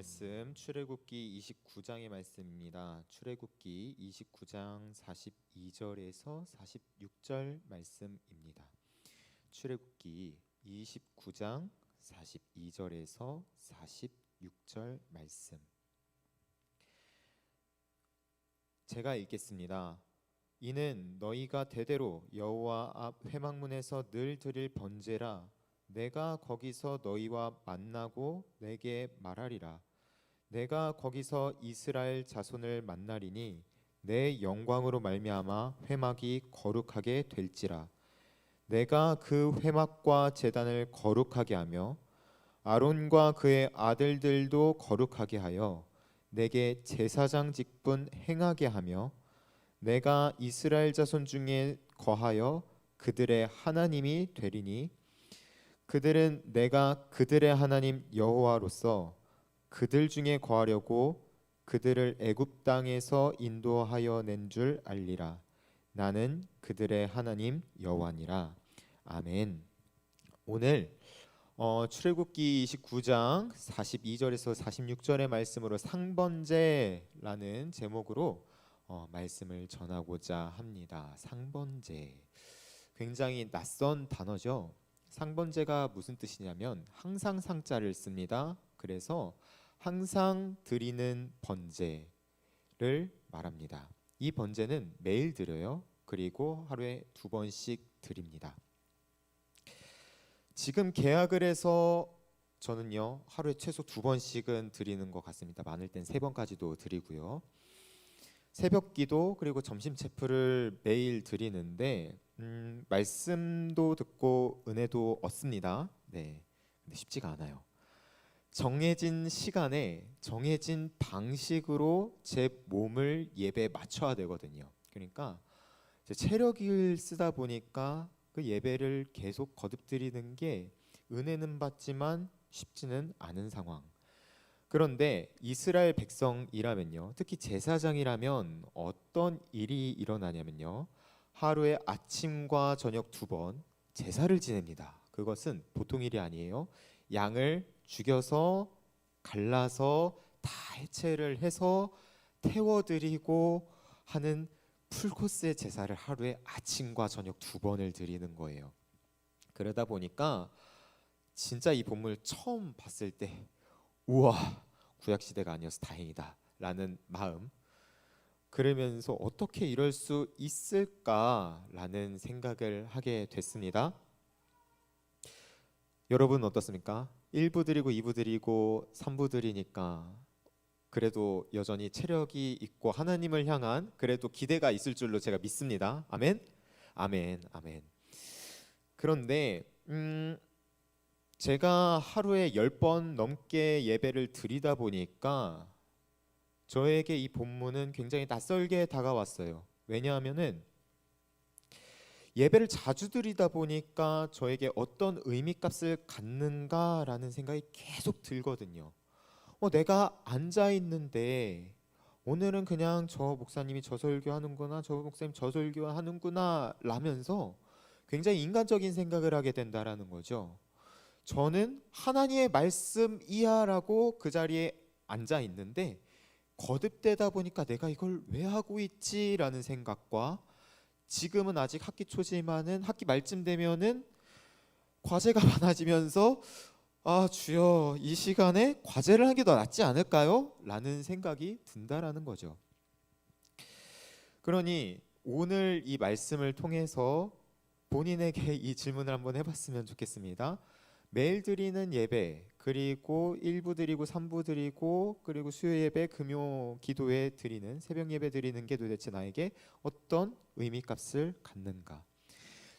말씀 출애굽기 29장의 말씀입니다. 출애굽기 29장 42절에서 46절 말씀입니다. 출애굽기 29장 42절에서 46절 말씀. 제가 읽겠습니다. 이는 너희가 대대로 여호와 앞 회막문에서 늘 드릴 번제라 내가 거기서 너희와 만나고 내게 말하리라. 내가 거기서 이스라엘 자손을 만나리니 내 영광으로 말미암아 회막이 거룩하게 될지라. 내가 그 회막과 제단을 거룩하게 하며 아론과 그의 아들들도 거룩하게 하여 내게 제사장 직분 행하게 하며 내가 이스라엘 자손 중에 거하여 그들의 하나님이 되리니 그들은 내가 그들의 하나님 여호와로서 그들 중에 거하려고 그들을 애굽 땅에서 인도하여 낸 줄 알리라. 나는 그들의 하나님 여호와니라. 아멘. 오늘 어, 출애굽기 29장 42절에서 46절의 말씀으로 상번제라는 제목으로 어, 말씀을 전하고자 합니다. 상번제. 굉장히 낯선 단어죠. 상번제가 무슨 뜻이냐면 항상 상자를 씁니다. 그래서 항상 드리는 번제를 말합니다. 이 번제는 매일 드려요. 그리고 하루에 두 번씩 드립니다. 지금 계약을 해서 저는요 하루에 최소 두 번씩은 드리는 것 같습니다. 많을 땐 세 번까지도 드리고요. 새벽기도 그리고 점심 체프를 매일 드리는데 음, 말씀도 듣고 은혜도 얻습니다. 네, 근데 쉽지가 않아요. 정해진 시간에 정해진 방식으로 제 몸을 예배에 맞춰야 되거든요. 그러니까 체력을 쓰다 보니까 그 예배를 계속 거듭드리는 게 은혜는 받지만 쉽지는 않은 상황. 그런데 이스라엘 백성이라면요, 특히 제사장이라면 어떤 일이 일어나냐면요, 하루에 아침과 저녁 두 번 제사를 지냅니다. 그것은 보통 일이 아니에요. 양을 죽여서 갈라서 다 해체를 해서 태워드리고 하는 풀코스의 제사를 하루에 아침과 저녁 두 번을 드리는 거예요. 그러다 보니까 진짜 이 본물 처음 봤을 때 우와 구약 시대가 아니어서 다행이다라는 마음 그러면서 어떻게 이럴 수 있을까라는 생각을 하게 됐습니다. 여러분 어떻습니까? 1부 드리고 2부 드리고 3부 드리니까 그래도 여전히 체력이 있고 하나님을 향한 그래도 기대가 있을 줄로 제가 믿습니다. 아멘. 아멘. 아멘. 그런데 음 제가 하루에 10번 넘게 예배를 드리다 보니까 저에게 이 본문은 굉장히 낯설게 다가왔어요. 왜냐하면은 예배를 자주 드리다 보니까 저에게 어떤 의미값을 갖는가라는 생각이 계속 들거든요. 어, 내가 앉아 있는데 오늘은 그냥 저 목사님이 저 설교 하는구나, 저 목사님 저 설교 하는구나 라면서 굉장히 인간적인 생각을 하게 된다라는 거죠. 저는 하나님의 말씀 이하라고 그 자리에 앉아 있는데 거듭되다 보니까 내가 이걸 왜 하고 있지라는 생각과 지금은 아직 학기 초지만은 학기 말쯤 되면은 과제가 많아지면서 아 주여 이 시간에 과제를 하는 게 더 낫지 않을까요? 라는 생각이 든다라는 거죠. 그러니 오늘 이 말씀을 통해서 본인에게 이 질문을 한번 해봤으면 좋겠습니다. 매일 드리는 예배 그리고 1부 드리고 3부 드리고 그리고 수요 예배 금요 기도회 드리는 새벽 예배 드리는 게 도대체 나에게 어떤 의미값을 갖는가?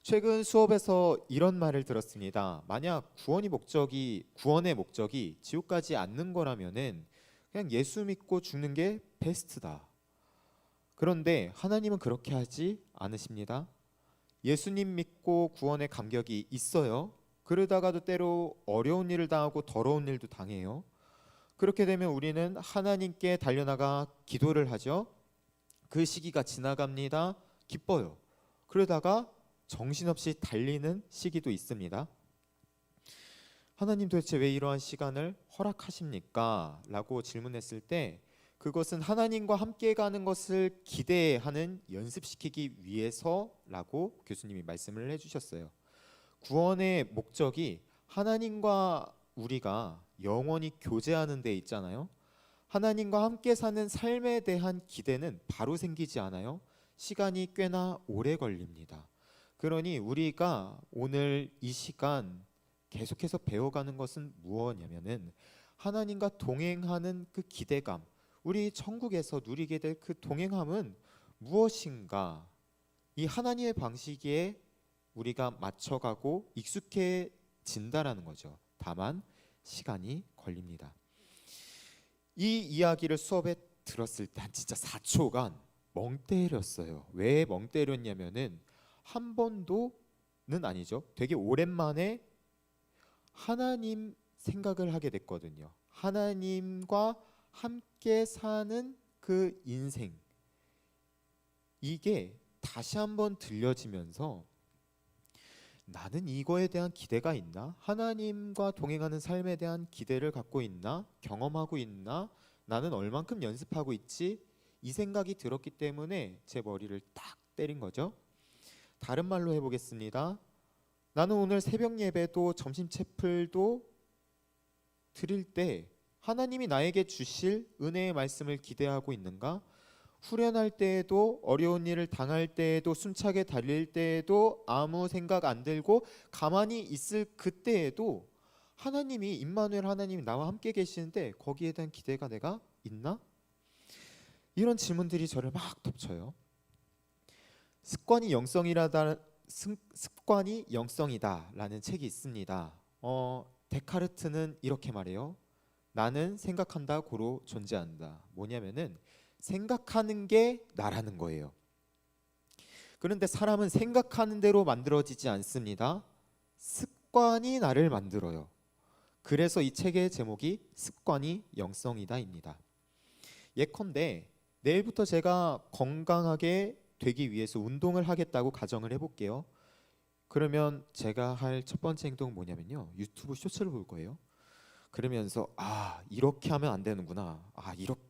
최근 수업에서 이런 말을 들었습니다. 만약 구원이 목적이 구원의 목적이 지옥 가지 않는 거라면은 그냥 예수 믿고 죽는 게 베스트다. 그런데 하나님은 그렇게 하지 않으십니다. 예수님 믿고 구원의 감격이 있어요 그러다가도 때로 어려운 일을 당하고 더러운 일도 당해요. 그렇게 되면 우리는 하나님께 달려나가 기도를 하죠. 그 시기가 지나갑니다. 기뻐요. 그러다가 정신없이 달리는 시기도 있습니다. 하나님 도대체 왜 이러한 시간을 허락하십니까? 라고 질문했을 때 그것은 하나님과 함께 가는 것을 기대하는 연습시키기 위해서라고 교수님이 말씀을 해주셨어요. 구원의 목적이 하나님과 우리가 영원히 교제하는 데 있잖아요. 하나님과 함께 사는 삶에 대한 기대는 바로 생기지 않아요. 시간이 꽤나 오래 걸립니다. 그러니 우리가 오늘 이 시간 계속해서 배워가는 것은 무엇이냐면은 하나님과 동행하는 그 기대감, 우리 천국에서 누리게 될 그 동행함은 무엇인가? 이 하나님의 방식에 우리가 맞춰가고 익숙해진다라는 거죠. 다만 시간이 걸립니다. 이 이야기를 수업에 들었을 때 한 진짜 4초간 멍 때렸어요. 왜 멍 때렸냐면은 한 번도는 아니죠. 되게 오랜만에 하나님 생각을 하게 됐거든요. 하나님과 함께 사는 그 인생 이게 다시 한번 들려지면서 나는 이거에 대한 기대가 있나? 하나님과 동행하는 삶에 대한 기대를 갖고 있나? 경험하고 있나? 나는 얼만큼 연습하고 있지? 이 생각이 들었기 때문에 제 머리를 딱 때린 거죠. 다른 말로 해보겠습니다. 나는 오늘 새벽 예배도 점심 채플도 드릴 때 하나님이 나에게 주실 은혜의 말씀을 기대하고 있는가? 후련할 때에도 어려운 일을 당할 때에도 숨차게 달릴 때에도 아무 생각 안 들고 가만히 있을 그때에도 하나님이 임마누엘 하나님이 나와 함께 계시는데 거기에 대한 기대가 내가 있나? 이런 질문들이 저를 막 덮쳐요. 습관이 영성이라다 습- 습관이 영성이다라는 책이 있습니다. 어, 데카르트는 이렇게 말해요. 나는 생각한다 고로 존재한다. 뭐냐면은 생각하는 게 나라는 거예요. 그런데 사람은 생각하는 대로 만들어지지 않습니다. 습관이 나를 만들어요. 그래서 이 책의 제목이 습관이 영성이다입니다. 예컨대 내일부터 제가 건강하게 되기 위해서 운동을 하겠다고 가정을 해볼게요. 그러면 제가 할 첫 번째 행동은 뭐냐면요. 유튜브 쇼츠를 볼 거예요. 그러면서 아 이렇게 하면 안 되는구나. 아 이렇게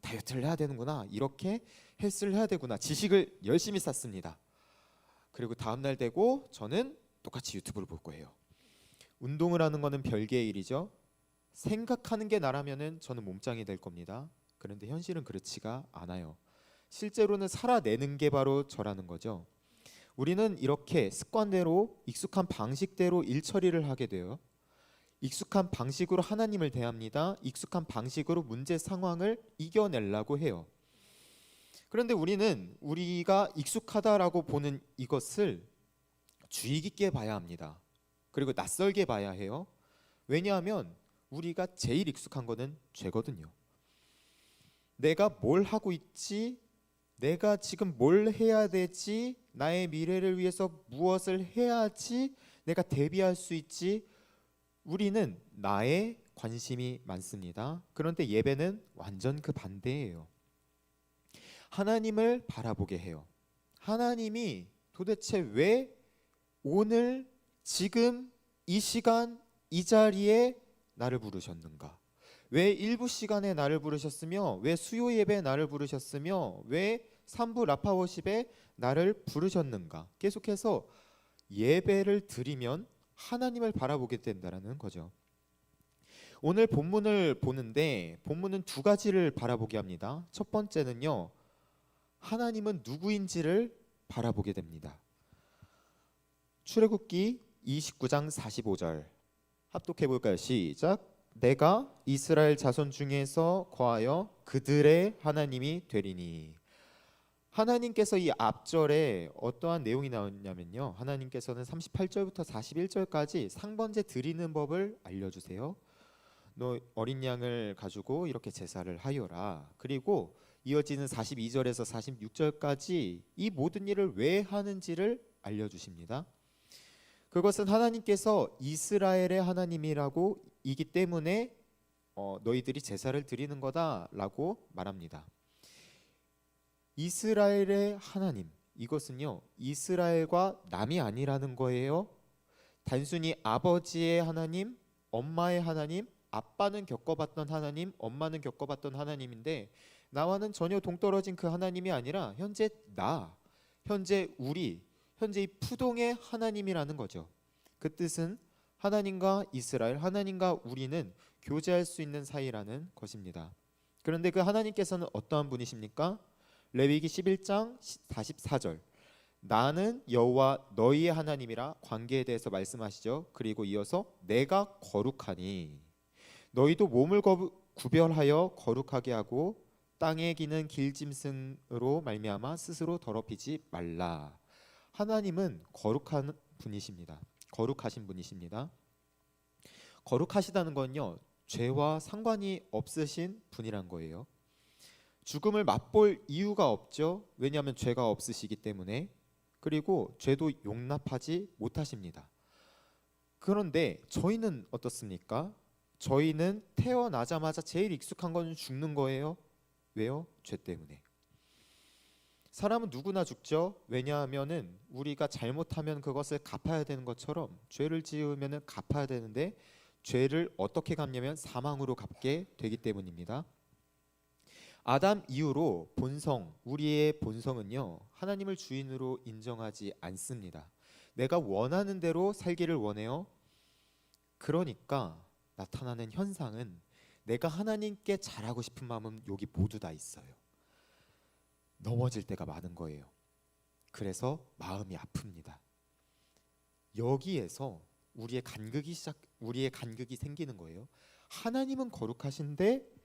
다이어트를 해야 되는구나. 이렇게 헬스를 해야 되구나. 지식을 열심히 쌓습니다. 그리고 다음 날 되고 저는 똑같이 유튜브를 볼 거예요. 운동을 하는 거는 별개의 일이죠. 생각하는 게 나라면은 저는 몸짱이 될 겁니다. 그런데 현실은 그렇지가 않아요. 실제로는 살아내는 게 바로 저라는 거죠. 우리는 이렇게 습관대로 익숙한 방식대로 일 처리를 하게 돼요. 익숙한 방식으로 하나님을 대합니다. 익숙한 방식으로 문제 상황을 이겨내려고 해요. 그런데 우리는 우리가 익숙하다라고 보는 이것을 주의 깊게 봐야 합니다. 그리고 낯설게 봐야 해요. 왜냐하면 우리가 제일 익숙한 거는 죄거든요. 내가 뭘 하고 있지? 내가 지금 뭘 해야 되지? 나의 미래를 위해서 무엇을 해야지? 내가 대비할 수 있지? 우리는 나의 관심이 많습니다. 그런데 예배는 완전 그 반대예요. 하나님을 바라보게 해요. 하나님이 도대체 왜 오늘 지금 이 시간 이 자리에 나를 부르셨는가? 왜 일부 시간에 나를 부르셨으며 왜 수요 예배에 나를 부르셨으며 왜 3부 라파워십에 나를 부르셨는가? 계속해서 예배를 드리면 하나님을 바라보게 된다라는 거죠. 오늘 본문을 보는데 본문은 두 가지를 바라보게 합니다. 첫 번째는요. 하나님은 누구인지를 바라보게 됩니다. 출애굽기 29장 45절 합독해 볼까요? 시작. 내가 이스라엘 자손 중에서 거하여 그들의 하나님이 되리니 하나님께서 이 앞절에 어떠한 내용이 나왔냐면요. 하나님께서는 38절부터 41절까지 상번제 드리는 법을 알려주세요. 너 어린 양을 가지고 이렇게 제사를 하여라. 그리고 이어지는 42절에서 46절까지 이 모든 일을 왜 하는지를 알려주십니다. 그것은 하나님께서 이스라엘의 하나님이라고 이기 때문에 어, 너희들이 제사를 드리는 거다라고 말합니다. 이스라엘의 하나님 이것은요 이스라엘과 남이 아니라는 거예요. 단순히 아버지의 하나님 엄마의 하나님, 아빠는 겪어봤던 하나님, 엄마는 겪어봤던 하나님인데 나와는 전혀 동떨어진 그 하나님이 아니라 현재 나, 현재 우리, 현재 이 푸동의 하나님이라는 거죠. 그 뜻은 하나님과 이스라엘, 하나님과 우리는 교제할 수 있는 사이라는 것입니다. 그런데 그 하나님께서는 어떠한 분이십니까? 레위기 11장 44절. 나는 여호와 너희의 하나님이라 관계에 대해서 말씀하시죠. 그리고 이어서 내가 거룩하니 너희도 몸을 거- 구별하여 거룩하게 하고 땅에 기는 길짐승으로 말미암아 스스로 더럽히지 말라. 하나님은 거룩한 분이십니다. 거룩하신 분이십니다. 거룩하시다는 건요 죄와 상관이 없으신 분이란 거예요. 죽음을 맛볼 이유가 없죠. 왜냐하면 죄가 없으시기 때문에 그리고 죄도 용납하지 못하십니다. 그런데 저희는 어떻습니까? 저희는 태어나자마자 제일 익숙한 건 죽는 거예요. 왜요? 죄 때문에. 사람은 누구나 죽죠. 왜냐하면은 우리가 잘못하면 그것을 갚아야 되는 것처럼 죄를 지으면은 갚아야 되는데 죄를 어떻게 갚냐면 사망으로 갚게 되기 때문입니다. 아담 이후로 본성, 우리의 본성은요 하나님을 주인으로 인정하지 않습니다. 내가 원하는 대로 살기를 원해요. 그러니까 나타나는 현상은 내가 하나님께 잘하고 싶은 마음은 여기 모두 다 있어요. 넘어질 때가 많은 거예요. 그래서 마음이 아픕니다. 여기에서 우리의 간극이 시작, 우리의 간극이 생기는 거예요. 하나님은 거룩하신데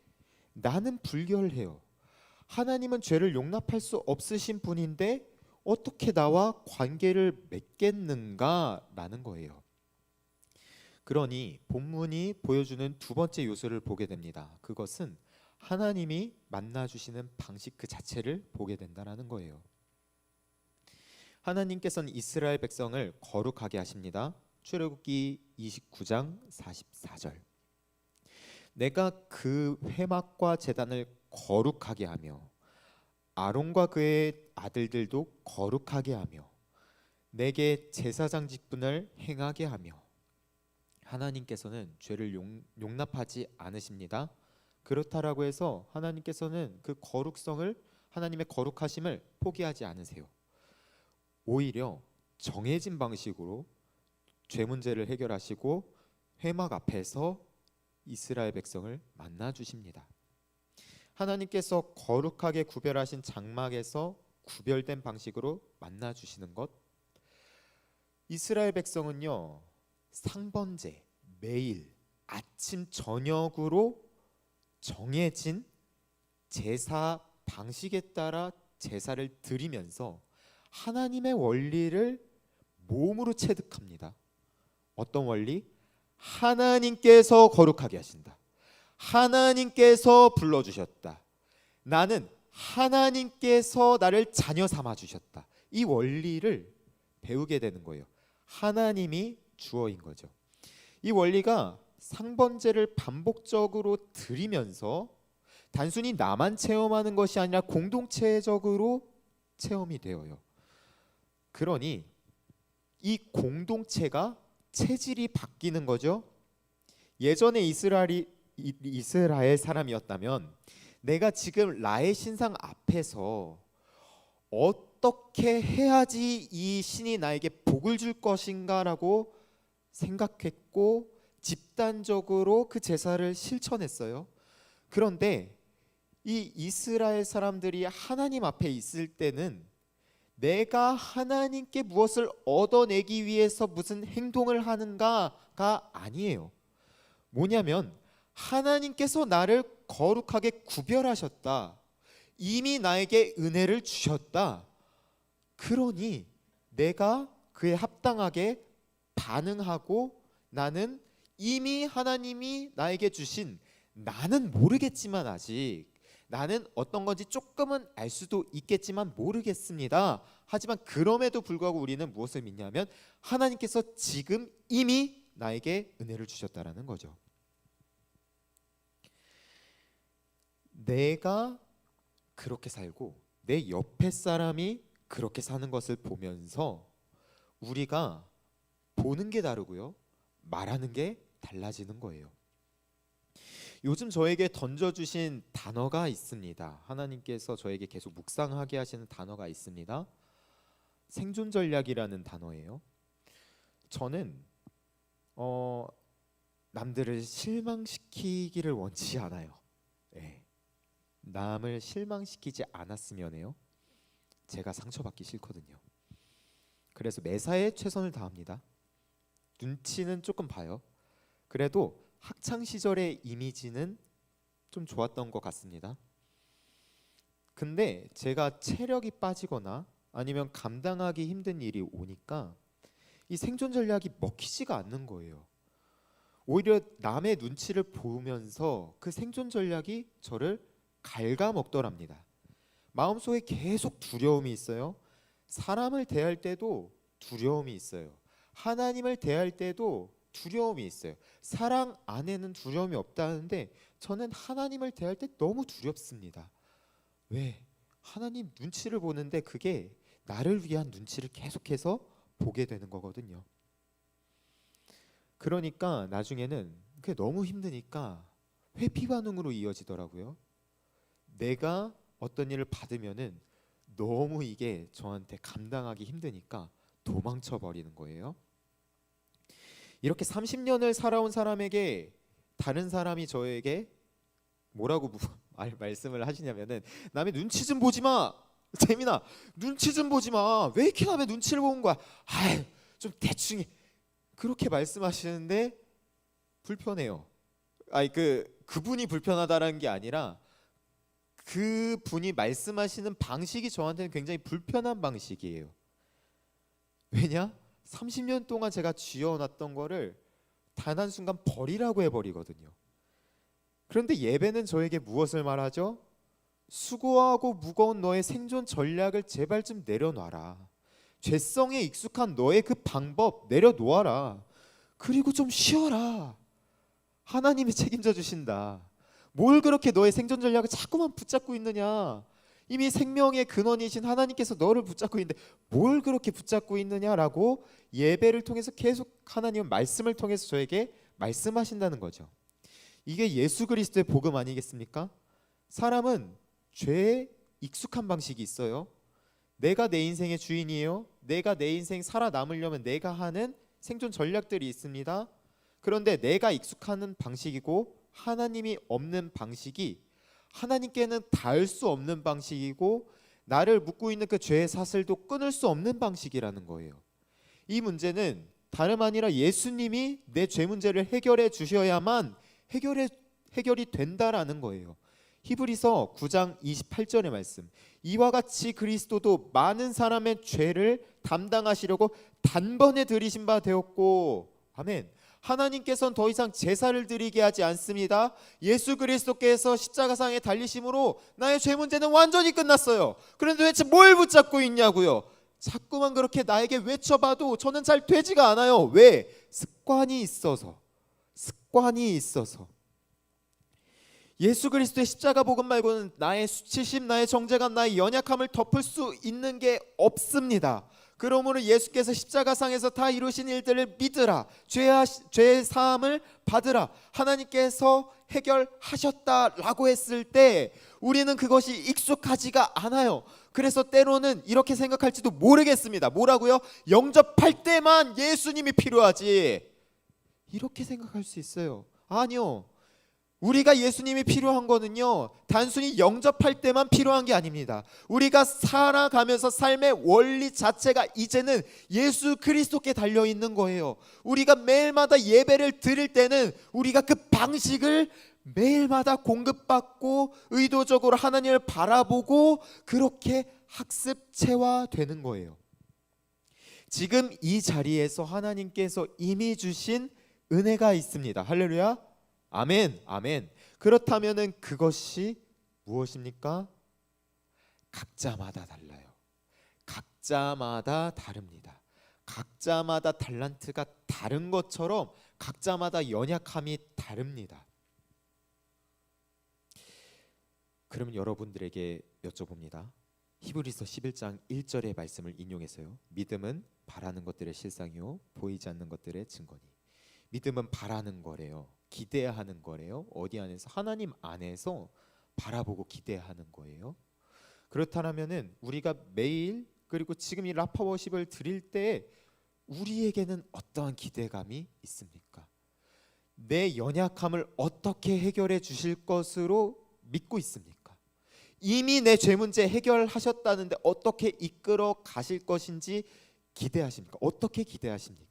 나는 불결해요. 하나님은 죄를 용납할 수 없으신 분인데 어떻게 나와 관계를 맺겠는가라는 거예요. 그러니 본문이 보여주는 두 번째 요소를 보게 됩니다. 그것은 하나님이 만나 주시는 방식 그 자체를 보게 된다라는 거예요. 하나님께서는 이스라엘 백성을 거룩하게 하십니다. 출애굽기 29장 44절. 내가 그 회막과 제단을 거룩하게 하며 아론과 그의 아들들도 거룩하게 하며 내게 제사장 직분을 행하게 하며 하나님께서는 죄를 용, 용납하지 않으십니다. 그렇다라고 해서 하나님께서는 그 거룩성을 하나님의 거룩하심을 포기하지 않으세요. 오히려 정해진 방식으로 죄 문제를 해결하시고 회막 앞에서 이스라엘 백성을 만나 주십니다. 하나님께서 거룩하게 구별하신 장막에서 구별된 방식으로 만나 주시는 것. 이스라엘 백성은요. 상번제 매일 아침 저녁으로 정해진 제사 방식에 따라 제사를 드리면서 하나님의 원리를 몸으로 체득합니다. 어떤 원리? 하나님께서 거룩하게 하신다. 하나님께서 불러 주셨다. 나는 하나님께서 나를 자녀 삼아 주셨다. 이 원리를 배우게 되는 거예요. 하나님이 주어인 거죠. 이 원리가 상번제를 반복적으로 드리면서 단순히 나만 체험하는 것이 아니라 공동체적으로 체험이 되어요. 그러니 이 공동체가 체질이 바뀌는 거죠. 예전에 이스라엘이 이- 이스라엘 사람이었다면 내가 지금 라의 신상 앞에서 어떻게 해야지 이 신이 나에게 복을 줄 것인가라고 생각했고 집단적으로 그 제사를 실천했어요. 그런데 이 이스라엘 사람들이 하나님 앞에 있을 때는 내가 하나님께 무엇을 얻어내기 위해서 무슨 행동을 하는가가 아니에요. 뭐냐면 하나님께서 나를 거룩하게 구별하셨다. 이미 나에게 은혜를 주셨다. 그러니 내가 그에 합당하게 반응하고 나는 이미 하나님이 나에게 주신 나는 모르겠지만 아직 나는 어떤 건지 조금은 알 수도 있겠지만 모르겠습니다. 하지만 그럼에도 불구하고 우리는 무엇을 믿냐면 하나님께서 지금 이미 나에게 은혜를 주셨다라는 거죠. 내가 그렇게 살고 내 옆에 사람이 그렇게 사는 것을 보면서 우리가 보는 게 다르고요. 말하는 게 달라지는 거예요. 요즘 저에게 던져주신 단어가 있습니다. 하나님께서 저에게 계속 묵상하게 하시는 단어가 있습니다. 생존 전략이라는 단어예요. 저는 어, 남들을 실망시키기를 원치 않아요. 예. 남을 실망시키지 않았으면요. 제가 상처받기 싫거든요. 그래서 매사에 최선을 다합니다. 눈치는 조금 봐요. 그래도 학창 시절의 이미지는 좀 좋았던 것 같습니다. 근데 제가 체력이 빠지거나 아니면 감당하기 힘든 일이 오니까 이 생존 전략이 먹히지가 않는 거예요. 오히려 남의 눈치를 보면서 그 생존 전략이 저를 갉아먹더랍니다. 마음속에 계속 두려움이 있어요. 사람을 대할 때도 두려움이 있어요. 하나님을 대할 때도 두려움이 있어요. 사랑 안에는 두려움이 없다는데 저는 하나님을 대할 때 너무 두렵습니다. 왜? 하나님 눈치를 보는데 그게 나를 위한 눈치를 계속해서 보게 되는 거거든요. 그러니까 나중에는 그게 너무 힘드니까 회피 반응으로 이어지더라고요. 내가 어떤 일을 받으면은 너무 이게 저한테 감당하기 힘드니까 도망쳐 버리는 거예요. 이렇게 30년을 살아온 사람에게 다른 사람이 저에게 뭐라고 무- 말- 말씀을 하시냐면은 남의 눈치 좀 보지 마. 재민아, 눈치 좀 보지 마. 왜 이렇게 남의 눈치를 보는 거야? 아이, 좀 대충 해. 그렇게 말씀하시는데 불편해요. 아니 그 그분이 불편하다라는 게 아니라 그 분이 말씀하시는 방식이 저한테는 굉장히 불편한 방식이에요. 왜냐? 30년 동안 제가 쥐어놨던 거를 단 한 순간 버리라고 해버리거든요. 그런데 예배는 저에게 무엇을 말하죠? 수고하고 무거운 너의 생존 전략을 제발 좀 내려놔라. 죄성에 익숙한 너의 그 방법 내려놓아라. 그리고 좀 쉬어라. 하나님이 책임져 주신다. 뭘 그렇게 너의 생존 전략을 자꾸만 붙잡고 있느냐? 이미 생명의 근원이신 하나님께서 너를 붙잡고 있는데 뭘 그렇게 붙잡고 있느냐라고 예배를 통해서 계속 하나님은 말씀을 통해서 저에게 말씀하신다는 거죠. 이게 예수 그리스도의 복음 아니겠습니까? 사람은 죄에 익숙한 방식이 있어요. 내가 내 인생의 주인이에요. 내가 내 인생 살아남으려면 내가 하는 생존 전략들이 있습니다. 그런데 내가 익숙하는 방식이고 하나님이 없는 방식이 하나님께는 닿을 수 없는 방식이고 나를 묶고 있는 그 죄의 사슬도 끊을 수 없는 방식이라는 거예요. 이 문제는 다름 아니라 예수님이 내 죄 문제를 해결해 주셔야만 해결해 해결이 된다라는 거예요. 히브리서 9장 28절의 말씀. 이와 같이 그리스도도 많은 사람의 죄를 담당하시려고 단번에 들이신 바 되었고 아멘. 하나님께서는 더 이상 제사를 드리게 하지 않습니다. 예수 그리스도께서 십자가상에 달리심으로 나의 죄 문제는 완전히 끝났어요. 그런데 도대체 뭘 붙잡고 있냐고요? 자꾸만 그렇게 나에게 외쳐봐도 저는 잘 되지가 않아요. 왜? 습관이 있어서. 습관이 있어서. 예수 그리스도의 십자가 복음 말고는 나의 수치심, 나의 정죄감, 나의 연약함을 덮을 수 있는 게 없습니다. 그러므로 예수께서 십자가상에서 다 이루신 일들을 믿으라. 죄하, 사함을 받으라. 하나님께서 해결하셨다라고 했을 때 우리는 그것이 익숙하지가 않아요. 그래서 때로는 이렇게 생각할지도 모르겠습니다. 뭐라고요? 영접할 때만 예수님이 필요하지. 이렇게 생각할 수 있어요. 아니요. 우리가 예수님이 필요한 거는요, 단순히 영접할 때만 필요한 게 아닙니다. 우리가 살아가면서 삶의 원리 자체가 이제는 예수 그리스도께 달려 있는 거예요. 우리가 매일마다 예배를 드릴 때는 우리가 그 방식을 매일마다 공급받고 의도적으로 하나님을 바라보고 그렇게 학습체화 되는 거예요. 지금 이 자리에서 하나님께서 이미 주신 은혜가 있습니다. 할렐루야. 아멘, 아멘. 그렇다면은 그것이 무엇입니까? 각자마다 달라요. 각자마다 다릅니다. 각자마다 달란트가 다른 것처럼 각자마다 연약함이 다릅니다. 그러면 여러분들에게 여쭤봅니다. 히브리서 11장 1절의 말씀을 인용해서요. 믿음은 바라는 것들의 실상이요 보이지 않는 것들의 증거니. 믿음은 바라는 거래요. 기대하는 거래요. 어디 안에서 하나님 안에서 바라보고 기대하는 거예요. 그렇다면은 우리가 매일 그리고 지금 이 라파 워십을 드릴 때 우리에게는 어떠한 기대감이 있습니까? 내 연약함을 어떻게 해결해 주실 것으로 믿고 있습니까? 이미 내 죄 문제 해결하셨다는데 어떻게 이끌어 가실 것인지 기대하십니까? 어떻게 기대하십니까?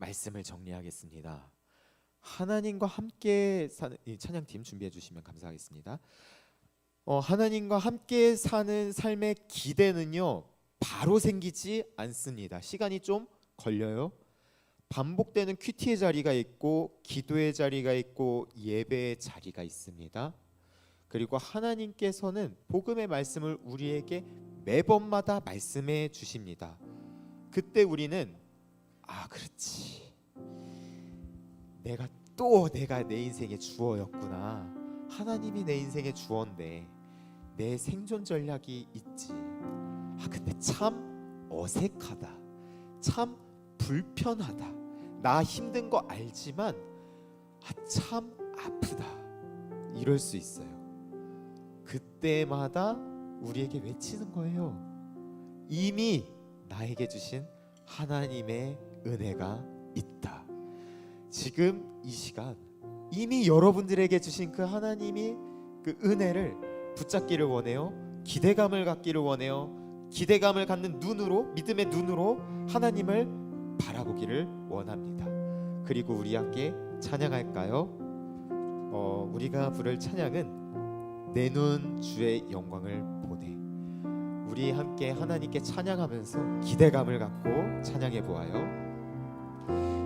말씀을 정리하겠습니다. 하나님과 함께 사는 이 찬양팀 준비해 주시면 감사하겠습니다. 어, 하나님과 함께 사는 삶의 기대는요 바로 생기지 않습니다. 시간이 좀 걸려요. 반복되는 큐티의 자리가 있고 기도의 자리가 있고 예배의 자리가 있습니다. 그리고 하나님께서는 복음의 말씀을 우리에게 매번마다 말씀해 주십니다. 그때 우리는 아 그렇지. 내가 또 내가 내 인생의 주어였구나. 하나님이 내 인생의 주어인데 내 생존 전략이 있지. 아 근데 참 어색하다. 참 불편하다. 나 힘든 거 알지만 아 참 아프다. 이럴 수 있어요. 그때마다 우리에게 외치는 거예요. 이미 나에게 주신 하나님의 은혜가 있다. 지금 이 시간 이미 여러분들에게 주신 그 하나님이 그 은혜를 붙잡기를 원해요. 기대감을 갖기를 원해요. 기대감을 갖는 눈으로 믿음의 눈으로 하나님을 바라보기를 원합니다. 그리고 우리 함께 찬양할까요? 어, 우리가 부를 찬양은 내 눈 주의 영광을 보내. 우리 함께 하나님께 찬양하면서 기대감을 갖고 찬양해 보아요.